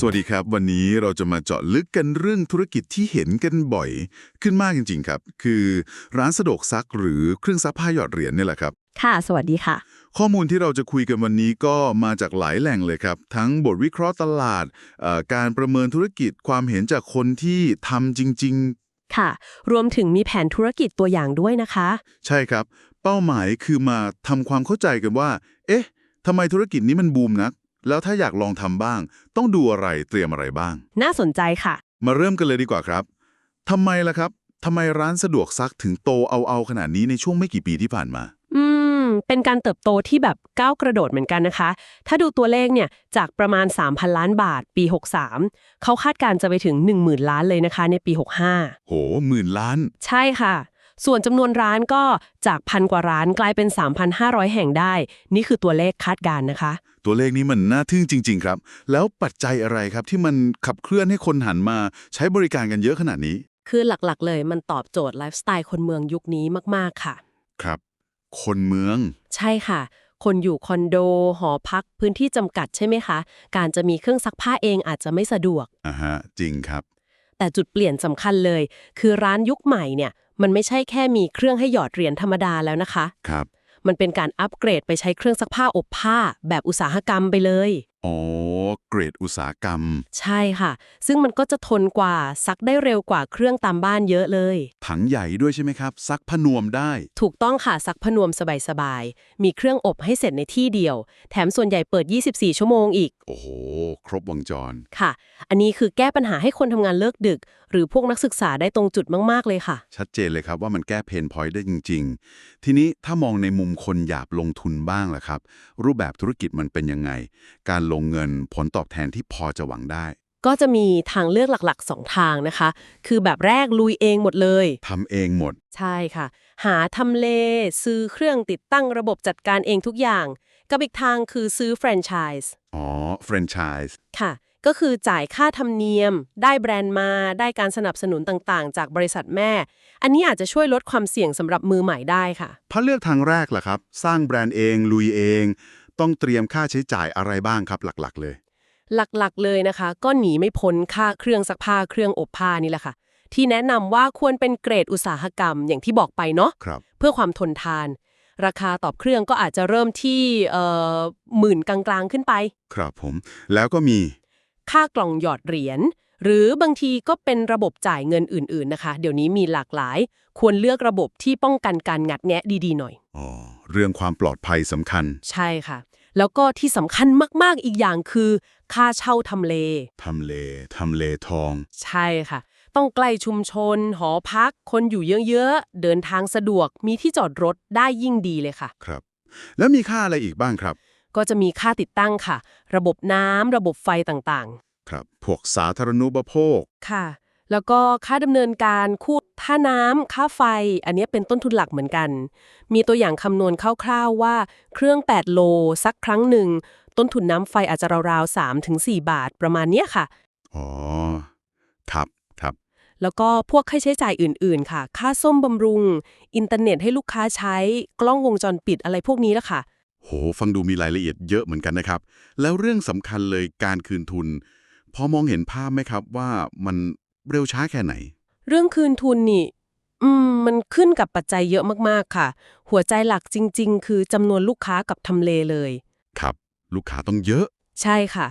สวัสดีครับ วันนี้เราจะมาเจาะลึกกันเรื่องธุรกิจที่เห็นกันบ่อย ขึ้นมากจริง ๆ ครับ คือร้านสะดวกซักหรือเครื่องซักผ้าหยอดเหรียญเนี่ยแหละครับ ค่ะ สวัสดีค่ะ ข้อมูลที่เราจะคุยกันวันนี้ก็มาจากหลายแหล่งเลยครับ ทั้งบทวิเคราะห์ตลาดเอ่อการประเมินธุรกิจความเห็นจากคนที่ทำจริง ค่ะ รวมถึงมีแผนธุรกิจตัวอย่างด้วยนะคะ ๆ ใช่ครับ เป้าหมายคือมาทำความเข้าใจกันว่า เอ๊ะทำไมธุรกิจนี้มันบูมนัก แล้วถ้าอยากลองทำบ้าง ต้องดูอะไรเตรียมอะไรบ้าง น่าสนใจค่ะ มาเริ่มกันเลยดีกว่าครับทำไมล่ะครับทำไมร้านสะดวกซักถึงโตเอาเอาขนาดนี้ในช่วงไม่กี่ปีที่ผ่านมา อืม เป็นการเติบโตที่แบบก้าวกระโดดเหมือนกันนะคะ ถ้าดูตัวเลขเนี่ย จากประมาณ 3,000 ล้านบาทปี 63 เขาคาดการณ์จะไปถึง 10,000 ล้านเลยนะคะในปี 65 โหหมื่นล้าน ใช่ค่ะ ส่วนจำนวนร้านก็จากพันกว่าร้านกลายเป็น 3,500 แห่งได้ นี่คือตัวเลขคาดการณ์นะคะ ตัวเลขนี้มันน่าทึ่งจริง ๆ ครับ แล้วปัจจัยอะไรครับที่มันขับเคลื่อนให้คนหันมาใช้บริการกันเยอะขนาดนี้ คือหลักๆ เลยมันตอบโจทย์ไลฟ์สไตล์คนเมืองยุคนี้มากๆค่ะ ครับ คนเมือง ใช่ค่ะคนอยู่คอนโด หอพักพื้นที่จำกัดใช่ไหมคะ การจะมีเครื่องซักผ้าเองอาจจะไม่สะดวกอ่าฮะ จริงครับ แต่จุดเปลี่ยนสำคัญเลย คือร้านยุคใหม่เนี่ย มันไม่ใช่แค่มีเครื่องให้หยอดเหรียญธรรมดาแล้วนะคะ ครับ มันเป็นการอัปเกรดไปใช้เครื่องซักผ้าอบผ้าแบบอุตสาหกรรมไปเลย อ๋อ เกรดอุตสาหกรรม ใช่ค่ะ ซึ่งมันก็จะทนกว่าซักได้เร็วกว่าเครื่องตามบ้านเยอะเลย ถังใหญ่ด้วยใช่ไหมครับ ซักผนวมได้ ถูกต้องค่ะซักพนวมสบายๆ มีเครื่องอบให้เสร็จในที่เดียว แถมส่วนใหญ่เปิด 24 ชั่วโมงอีก โอ้โห ครบวงจร ค่ะ อันนี้คือแก้ปัญหาให้คนทำงานเลิกดึก หรือพวกนักศึกษาได้ตรงจุดมากๆเลยค่ะ ชัดเจนเลยครับว่ามันแก้เพนพอยต์ได้จริง ๆ ทีนี้ถ้ามองในมุมคนอยากลงทุนบ้างล่ะครับ รูปแบบธุรกิจมันเป็นยังไง การลงเงินผลตอบแทนที่พอจะหวังได้ ก็จะมีทางเลือกหลักๆ 2 ทางนะคะ คือแบบแรกลุยเองหมดเลยทำเองหมด ใช่ค่ะ หาทำเล ซื้อเครื่องติดตั้งระบบจัดการเองทุกอย่าง กับอีกทางคือซื้อแฟรนไชส์อ๋อแฟรนไชส์ค่ะ ก็คือจ่ายค่าธรรมเนียม ได้แบรนด์มา ได้การสนับสนุนต่างๆ จากบริษัทแม่ อันนี้อาจจะช่วยลดความเสี่ยงสำหรับมือใหม่ได้ค่ะถ้าเลือกทางแรกล่ะครับ สร้างแบรนด์เองลุยเอง ต้องเตรียมค่าใช้จ่ายอะไรบ้างครับหลักๆ เลย หลักๆเลยนะคะ ก็หนีไม่พ้นค่าเครื่องซักผ้าเครื่องอบผ้านี่แหละค่ะ ที่แนะนำว่าควรเป็นเกรดอุตสาหกรรมอย่างที่บอกไปเนาะครับ เพื่อความทนทาน ราคาตอบเครื่องก็อาจจะเริ่มที่เอ่อหมื่นกลางๆขึ้นไป ครับผม แล้วก็มีค่ากล่องหยอดเหรียญหรือบางทีก็เป็นระบบจ่ายเงินอื่น ๆนะคะ เดี๋ยวนี้มีหลากหลาย ควรเลือกระบบที่ป้องกันการงัดแงะดีๆหน่อย อ๋อ เรื่องความปลอดภัยสำคัญ ใช่ค่ะ แล้วก็ที่สำคัญมากๆอีกอย่างคือ ค่าเช่าทำเล ทำเล ทำเลทอง ใช่ค่ะ ต้องใกล้ชุมชน หอพัก คนอยู่เยอะๆ เดินทางสะดวก มีที่จอดรถได้ยิ่งดีเลยค่ะ ครับ แล้วมีค่าอะไรอีกบ้างครับ ก็จะมีค่าติดตั้งค่ะ ระบบน้ำระบบไฟต่างครับ พวกสาธารณูปโภค ๆ ค่ะ แล้วก็ค่าดำเนินการคู่ ค่าน้ำค่าไฟ อันนี้เป็นต้นทุนหลักเหมือนกัน มีตัวอย่างคำนวณคร่าวๆว่า เครื่อง 8 โลสักครั้งหนึ่ง ต้นทุนน้ำไฟอาจจะราวๆ3-4บาทประมาณเนี้ยค่ะ อ๋อ ครับครับ แล้วก็พวกค่าใช้จ่ายอื่นๆ ค่ะ ค่าส้มบำรุง อินเทอร์เน็ตให้ลูกค้าใช้ กล้องวงจรปิดอะไรพวกนี้ละค่ะ โห ฟังดูมีรายละเอียดเยอะเหมือนกันนะครับ แล้วเรื่องสำคัญเลยการคืนทุน พอมองเห็นภาพไหมครับว่ามันเร็วช้าแค่ไหน เรื่องคืนทุนนี่ อืม มันขึ้นกับปัจจัยเยอะมากๆค่ะ หัวใจหลักจริง ๆ คือจำนวนลูกค้ากับทำเลเลย ครับ ลูกค้าต้องเยอะ ใช่ค่ะ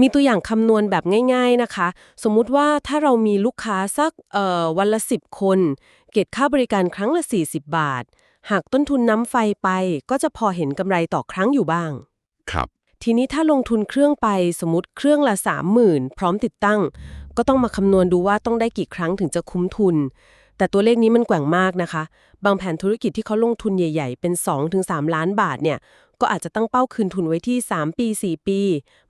มีตัวอย่างคำนวณแบบง่าย ๆนะคะ สมมุติว่าถ้าเรามีลูกค้าสักเอ่อวันละ 10 คน เก็บค่าบริการครั้งละ 40 บาท หากต้นทุนน้ำไฟไป ก็จะพอเห็นกำไรต่อครั้งอยู่บ้าง ครับ ทีนี้ถ้าลงทุนเครื่องไปสมมติเครื่องละ 30,000 พร้อมติดตั้ง ก็ต้องมาคำนวณดูว่าต้องได้กี่ครั้งถึงจะคุ้มทุน แต่ตัวเลขนี้มันแกว่งมากนะคะ บางแผนธุรกิจที่เขาลงทุนใหญ่ ๆ เป็น 2-3 ล้านบาทเนี่ย ก็อาจจะตั้งเป้าคืนทุนไว้ที่ 3 ปี 4 ปี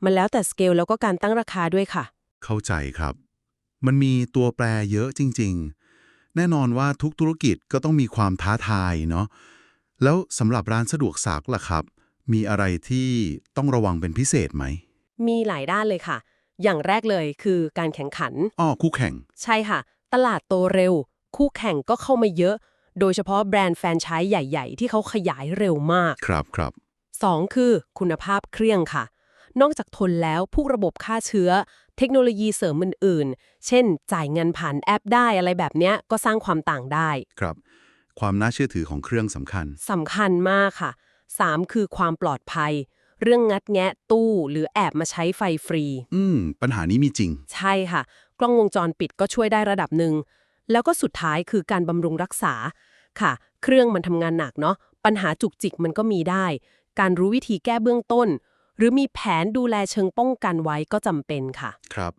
มันแล้วแต่สเกลแล้วก็การตั้งราคาด้วยค่ะ เข้าใจครับ มันมีตัวแปรเยอะจริง ๆ แน่นอนว่าทุกธุรกิจก็ต้องมีความท้าทายเนาะ แล้วสำหรับร้านสะดวกซักล่ะครับ มีอะไรที่ต้องระวังเป็นพิเศษไหม มีหลายด้านเลยค่ะ อย่างแรกเลยคือการแข่งขัน อ้อคู่แข่ง ใช่ค่ะ ตลาดโตเร็ว คู่แข่งก็เข้ามาเยอะ โดยเฉพาะแบรนด์แฟรนไชส์ใหญ่ ๆ ที่เขาขยายเร็วมาก ครับครับ 2 คือคุณภาพเครื่องค่ะ นอกจากทนแล้วพวกระบบฆ่าเชื้อ เทคโนโลยีเสริมอื่นๆ เช่น จ่ายเงินผ่านแอปได้อะไรแบบเนี้ยก็สร้างความต่างได้ ครับ ความน่าเชื่อถือของเครื่องสำคัญ สำคัญมากค่ะ 3 คือความปลอดภัย เรื่องงัดแงะตู้หรือแอบมาใช้ไฟฟรี อืม ปัญหานี้มีจริง ใช่ค่ะ กล้องวงจรปิดก็ช่วยได้ระดับหนึ่ง แล้วก็สุดท้ายคือการบำรุงรักษาค่ะ เครื่องมันทำงานหนักเนาะปัญหาจุกจิกมันก็มีได้ การรู้วิธีแก้เบื้องต้น หรือมีแผนดูแลเชิงป้องกันไว้ก็จำเป็นค่ะ ครับ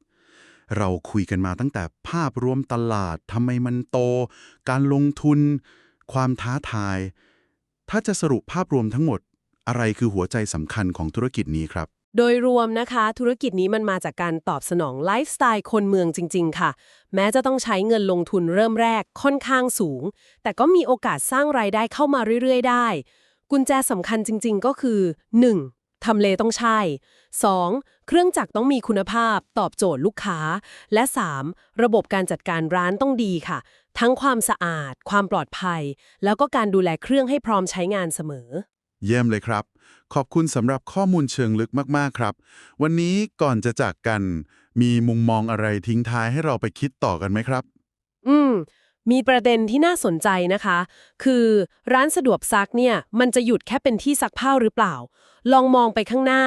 เราคุยกันมาตั้งแต่ภาพรวมตลาดทำไมมันโต การลงทุน ความท้าทาย ถ้าจะสรุปภาพรวมทั้งหมด อะไรคือหัวใจสำคัญของธุรกิจนี้ครับ โดยรวมนะคะ ธุรกิจนี้มันมาจากการตอบสนองไลฟ์สไตล์คนเมืองจริง ๆ ค่ะ แม้จะต้องใช้เงินลงทุนเริ่มแรกค่อนข้างสูง แต่ก็มีโอกาสสร้างรายได้เข้ามาเรื่อย ๆ ได้ กุญแจสำคัญจริง ๆ ก็คือ 1. ทำเลต้องใช่ 2. เครื่องจักรต้องมีคุณภาพ ตอบโจทย์ลูกค้า และ 3. ระบบการจัดการร้านต้องดีค่ะ ทั้งความสะอาด ความปลอดภัย แล้วก็การดูแลเครื่องให้พร้อมใช้งานเสมอ เยี่ยมเลยครับ ขอบคุณสำหรับข้อมูลเชิงลึกมาก ๆ ครับ วันนี้ก่อนจะจากกัน มีมุมมองอะไรทิ้งท้ายให้เราไปคิดต่อกันไหมครับ อืม มีประเด็นที่น่าสนใจนะคะ คือร้านสะดวกซักเนี่ย มันจะหยุดแค่เป็นที่ซักผ้าหรือเปล่า ลองมองไปข้างหน้า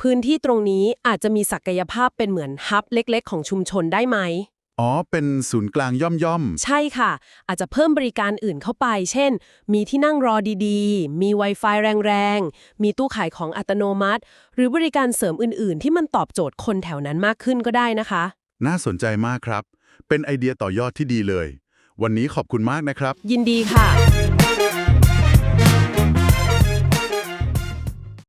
พื้นที่ตรงนี้อาจจะมีศักยภาพเป็นเหมือนฮับเล็ก ๆ ของชุมชนได้ไหม อ๋อ เป็นศูนย์กลางย่อมใช่ค่ะ อาจจะเพิ่มบริการอื่นเข้าไป เช่น มีที่นั่งรอดีๆ มี Wi-Fi แรงๆ มีตู้ขายของอัตโนมัติ หรือบริการเสริมอื่นๆ ที่มันตอบโจทย์คนแถวนั้นมากขึ้นก็ได้นะคะๆน่าสนใจมากครับ เป็นไอเดียต่อยอดที่ดีเลย วันนี้ขอบคุณมากนะครับ ยินดีค่ะ